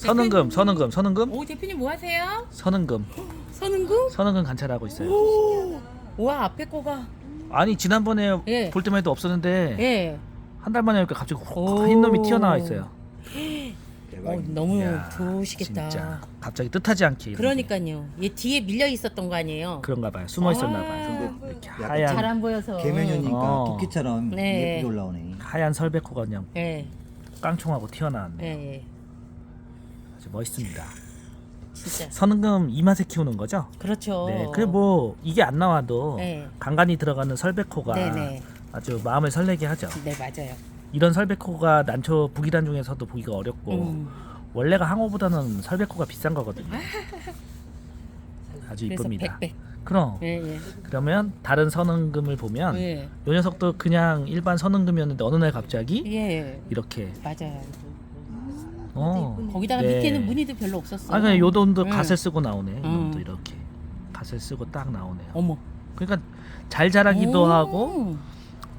선흥금, 선흥금, 선흥금, 오 대표님 뭐 하세요? 선흥금, 선흥금? 선흥금 관찰하고 있어요. 오. 와 앞에 거가 아니 지난번에 예. 볼 때만 해도 없었는데 예. 한 달 만에 하니까 갑자기 오. 흰 놈이 튀어나와 있어요. 어, 너무 이야, 좋으시겠다. 진짜 갑자기 뜻하지 않게 이렇게. 그러니까요. 얘 뒤에 밀려 있었던 거 아니에요? 그런가 봐요. 숨어 있었나 봐요. 아, 이렇게 약간 하얀 잘 안 보여서. 개면이니까 어. 토끼처럼 네. 예쁘게 올라오네. 하얀 설백호가 그냥 예. 깡총하고 튀어나왔네. 예. 예. 아주 멋있습니다. 진짜. 선흥금 이 맛에 키우는 거죠? 그렇죠. 네. 그래 뭐 이게 안 나와도 네. 간간히 들어가는 설백호가 네네. 아주 마음을 설레게 하죠. 네 맞아요. 이런 설백호가 난초 북이란 중에서도 보기가 어렵고 음. 원래가 항어보다는 설백호가 비싼 거거든요. 아주 이쁩니다. 그럼 예 예. 그러면 다른 선흥금을 보면 예. 이 녀석도 그냥 일반 선흥금이었는데 어느 날 갑자기 예. 이렇게 맞아요. 어 거기다가 네. 밑에는 무늬도 별로 없었어요. 아 그냥 요 놈도 음. 갓을 쓰고 나오네. 이 놈도 음. 이렇게 갓을 쓰고 딱 나오네요. 어머. 그러니까 잘 자라기도 오. 하고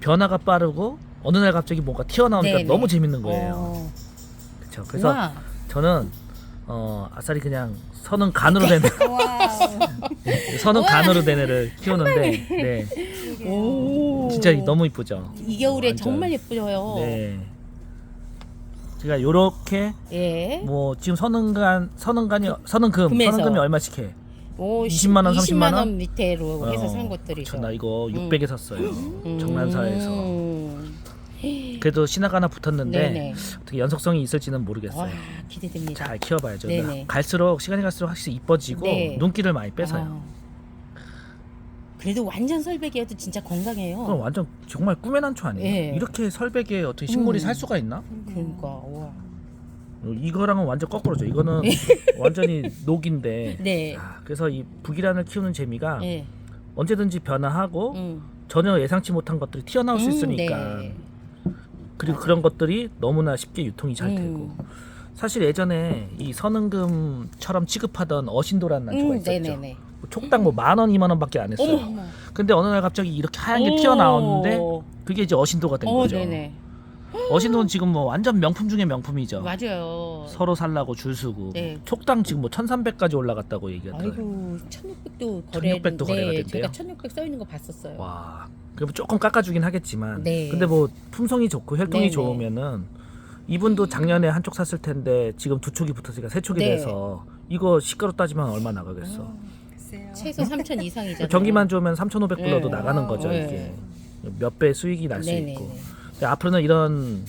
변화가 빠르고 어느 날 갑자기 뭔가 튀어나오니까 네네. 너무 재밌는 거예요. 어. 그렇죠. 그래서 우와. 저는 어 아싸리 그냥 선은 간으로 된 선은 우와. 간으로 된 애를 키우는데 네 오. 진짜 너무 이쁘죠. 이 겨울에 완전. 정말 예뻐요. 네. 제가 요렇게 예. 뭐 지금 선은간 선은간이 선은금 금에서. 선은금이 얼마씩 해? 오, 20만 원, 30만 20만 원? 원 밑에로 해서 어, 산 것들이. 그쵸, 나 이거 600에 샀어요. 음. 정란사에서. 그래도 신화가 하나 붙었는데 네네. 어떻게 연속성이 있을지는 와 모르겠어요. 기대됩니다. 잘 키워봐야죠. 네네. 갈수록 시간이 갈수록 확실히 이뻐지고 네. 눈길을 많이 뺏어요. 아. 그래도 완전 설백이어도 진짜 건강해요. 그럼 완전 정말 꿈의 난초 아니에요? 예. 이렇게 설백에 어떻게 식물이 음. 살 수가 있나? 그러니까 와. 이거랑은 완전 거꾸로죠. 이거는 완전히 녹인데. 네. 아, 그래서 이 북이란을 키우는 재미가 예. 언제든지 변화하고 음. 전혀 예상치 못한 것들이 튀어나올 수 음, 있으니까 네. 그리고 그런 것들이 너무나 쉽게 유통이 잘 음. 되고 사실 예전에 이 선흥금처럼 취급하던 어신도라는 난초가 음, 있었죠. 네네네. 뭐 촉당 뭐 만 원, 이만 원밖에 안 했어요. 어머. 근데 어느 날 갑자기 이렇게 하얀 게 오. 튀어나왔는데 그게 이제 어신도가 된 어, 거죠. 네네. 어신도는 지금 뭐 완전 명품 중에 명품이죠. 맞아요. 서로 살라고 줄 서고 네. 촉당 지금 뭐 1300까지 올라갔다고 얘기하더라고요. 아이고 1600도 거래 1600 도 거래가 된대요? 제가 1600 써 있는 거 봤었어요. 와. 그럼 조금 깎아주긴 하겠지만 네. 근데 뭐 품성이 좋고 혈통이 네네. 좋으면은 이분도 작년에 한쪽 샀을 텐데 지금 두 촉이 붙었으니까 세 촉이 네. 돼서 이거 시가로 따지면 얼마 나가겠어. 최소 3000 이상이잖아요. 경기만 좋으면 3,500불러도 네. 나가는 거죠 네. 이게 몇배 수익이 날 수 네네네. 있고. 근데 앞으로는 이런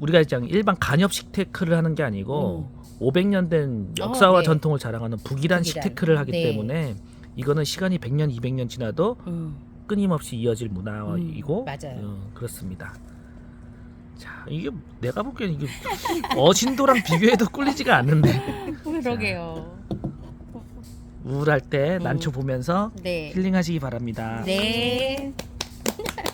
우리가 이제 일반 간접 식테크를 하는 게 아니고 500년 된 역사와 어, 네. 전통을 자랑하는 북이란 북이란. 식테크를 하기 네. 때문에 이거는 시간이 100년, 200년 지나도 음. 끊임없이 이어질 문화이고 음, 맞아요. 어, 그렇습니다. 자 이게 내가 보기엔 이게 어신도랑 비교해도 꿀리지가 않는데 그러게요. 우울할 때 음. 난초 보면서 네. 힐링하시기 바랍니다. 네.